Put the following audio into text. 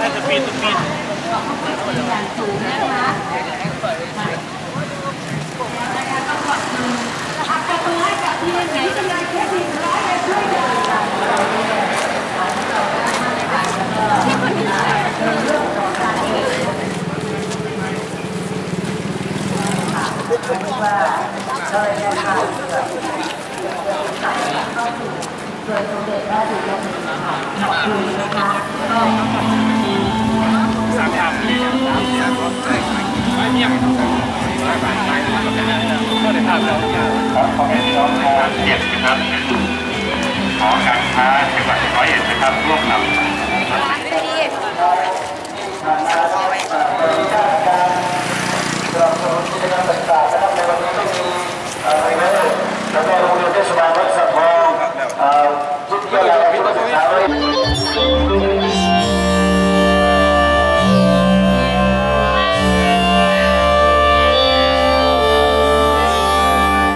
น่าจะปีนปีนอย่างสูงนะคะอัดประตูให้กับทีมไหนกำลังแค่ทีมร้อยเลยช่วยกันที่คนที่ว่าเลยนะคะ โดยสมเด็จพระจุลจอมเกล้าขอบคุณนะคะก็สามทางไม่เนี่ยก็ได้ภาพแล้วขอขอบคุณน้องโมเจ็ดนครับขอการค้าจังหวัดร้อยเอ็ดนะครับร่วมนำ